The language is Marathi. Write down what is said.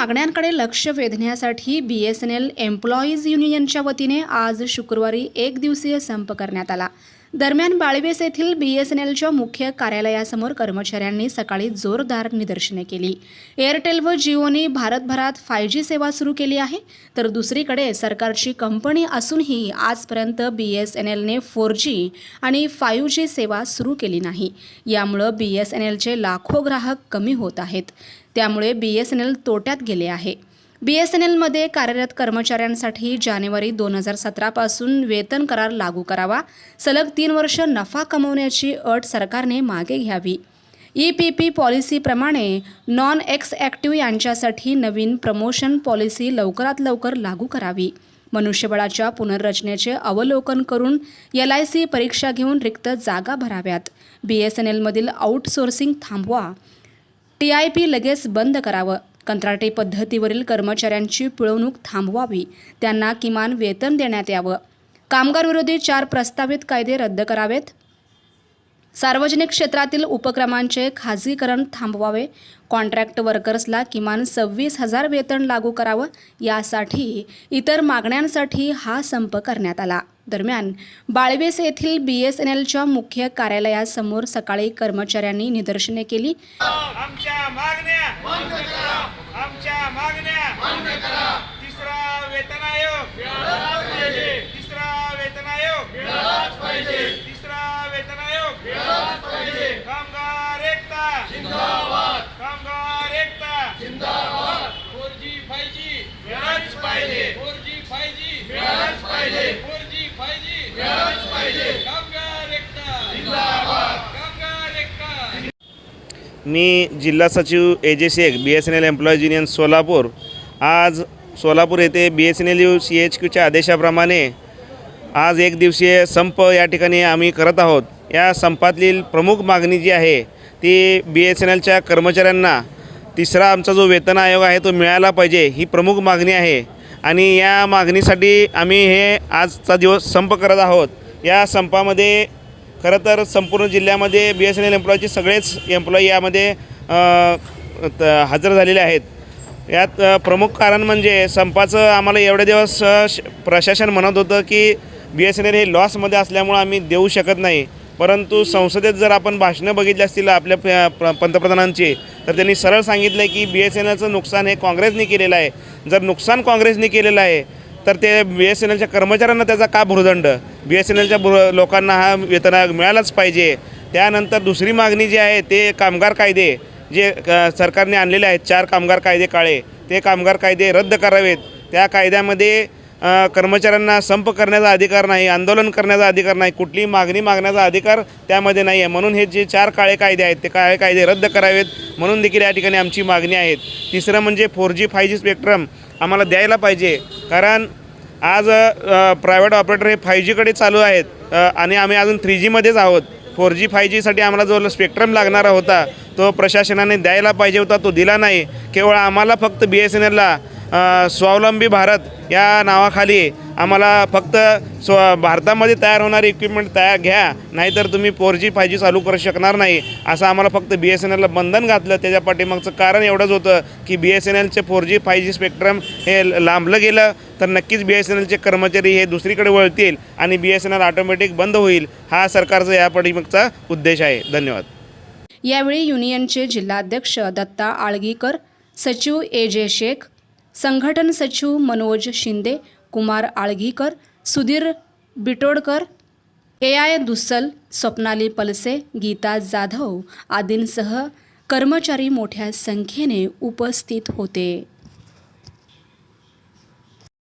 मागण्यांकडे लक्ष वेधण्यासाठी B S N L employees युनियनच्या वतीने आज शुक्रवारी एक दिवसीय संप करण्यात आला. दरम्यान बाळवेस येथील बी एस एन एलच्या मुख्य कार्यालयासमोर कर्मचाऱ्यांनी सकाळी जोरदार निदर्शने केली. एअरटेल व जिओनी भारतभरात फाय जी सेवा सुरू केली आहे. तर दुसरीकडे सरकारची कंपनी असूनही आजपर्यंत बी एस एन एलने फोर जी आणि फायू जी सेवा सुरू केली नाही. यामुळं बी एस एन एलचे लाखो ग्राहक कमी होत आहेत. त्यामुळे बी एस एन एल तोट्यात गेले आहे. बी एस एन एलमध्ये कार्यरत कर्मचाऱ्यांसाठी जानेवारी दोन हजार सतरापासून वेतन करार लागू करावा. सलग तीन वर्ष नफा कमवण्याची अट सरकारने मागे घ्यावी. ई पी पी पॉलिसीप्रमाणे नॉन एक्स ॲक्टिव्ह यांच्यासाठी नवीन प्रमोशन पॉलिसी लवकरात लवकर लागू करावी. मनुष्यबळाच्या पुनर्रचनेचे अवलोकन करून एल आय सी परीक्षा घेऊन रिक्त जागा भराव्यात. बी एस एन एलमधील आउटसोर्सिंग थांबवा. टी आय पी लगेच बंद करावं. कंत्राटी पद्धतीवरील कर्मचाऱ्यांची पिळवणूक थांबवावी त्यांना किमान वेतन देण्यात यावं. कामगारविरोधी चार प्रस्तावित कायदे रद्द करावेत. सार्वजनिक क्षेत्रातील उपक्रमांचे खाजगीकरण थांबवावे. कॉन्ट्रॅक्ट वर्कर्सला किमान सव्वीस हजार वेतन लागू करावं. यासाठी इतर मागण्यांसाठी हा संप करण्यात आला. दरम्यान बाळवेस येथील बी एस एन एलच्या मुख्य कार्यालयासमोर सकाळी कर्मचाऱ्यांनी निदर्शने केली. आमच्या मागण्या आमच्या मागण्या तिसरा वेतन आयोग तिसरा वेतन आयोग. तिसरा वेतन आयोग. कामगार एकता. कामगार एकता. Four G five G. मिळालीच पाहिजे. Four G five G. मिळालीच पाहिजे. Four G five G. मिळालीच पाहिजे. कामगार एकता. कामगार एकता. मी जिल्हा सचिव A J Shaikh B S N L employees union Solapur. आज सोलापूर येथे B S N L U C H क्यूच्या आदेशाप्रमाणे आज एक दिवसीय संप या ठिकाणी आम्ही करत आहोत. या संपातील प्रमुख मागणी जी आहे ती बी एस एन एलच्या कर्मचाऱ्यांना तिसरा आमचा जो वेतन आयोग आहे तो मिळाला पाहिजे ही प्रमुख मागणी आहे. आणि या मागणीसाठी आम्ही हे आजचा दिवस संप करत आहोत. या संपामध्ये खरं तर संपूर्ण जिल्ह्यामध्ये बी एस एन एल एम्प्लॉयचे सगळेच एम्प्लॉई यामध्ये त- हजर झालेले आहेत. यात प्रमुख कारण म्हणजे संपाचं आम्हाला एवढे दिवस श- प्रशासन म्हणत होतं की बी एस एन एल हे लॉसमध्ये असल्यामुळं आम्ही देऊ शकत नाही. परंतु संसदेत जर आपण भाषणं बघितली असतील आपल्या प- पंतप्रधानांची तर त्यांनी सरळ सांगितलं आहे की बी एस एन एलचं नुकसान हे काँग्रेसने केलेलं आहे. जर नुकसान काँग्रेसने केलेलं आहे तर ते बी एस एन एलच्या कर्मचाऱ्यांना त्याचा का भुर्दंड? बी एस एन एलच्या भुर लोकांना हा वेतन मिळालाच पाहिजे. त्यानंतर दुसरी मागणी जी आहे ते कामगार कायदे. जे क- सरकारने आणलेले आहेत चार कामगार कायदे काळे ते कामगार कायदे रद्द करावेत. त्या कायद्यामध्ये कर्मचाऱ्यांना संप करण्याचा अधिकार नाही आंदोलन करण्याचा अधिकार नाही कुठलीही मागणी मागण्याचा अधिकार त्यामध्ये नाही आहे म्हणून हे जे चार काळे कायदे आहेत ते काळे कायदे रद्द करावेत. म्हणून देखील या ठिकाणी आमची मागणी आहे तिसरं म्हणजे four G five G spectrum आम्हाला द्यायला पाहिजे. कारण आज प्रायव्हेट ऑपरेटर हे फाय जीकडे चालू आहेत आणि आम्ही अजून थ्री जीमध्येच आहोत. फोर जी फाय जीसाठी आम्हाला जो स्पेक्ट्रम लागणारा होता तो प्रशासनाने द्यायला पाहिजे होता तो दिला नाही. केवळ आम्हाला फक्त बी एस एन एलला स्वावलंबी भारत या नावाखाली आम्हाला फक्त स्व भारतामध्ये तयार होणारे इक्विपमेंट तयार घ्या नाहीतर तुम्ही फोर जी फाय जी चालू करू शकणार नाही असं आम्हाला फक्त बी एस एन एलला बंधन घातलं. त्याच्या पाठीमागचं कारण एवढंच होतं की बी एस एन एलचे four G five G spectrum हे लांबलं गेलं तर नक्कीच बी एस एन एलचे कर्मचारी हे दुसरीकडे वळतील आणि B S N L automatic बंद होईल हा सरकारचा या पाठीमागचा उद्देश आहे. धन्यवाद. यावेळी युनियनचे जिल्हाध्यक्ष दत्ता आळगीकर सचिव ए जे शेख संघटन सचिव मनोज शिंदे कुमार आळगीकर सुधीर बिटोडकर ए आय दुस्सल स्वप्नाली पलसे गीता जाधव आदींसह कर्मचारी मोठ्या संख्येने उपस्थित होते.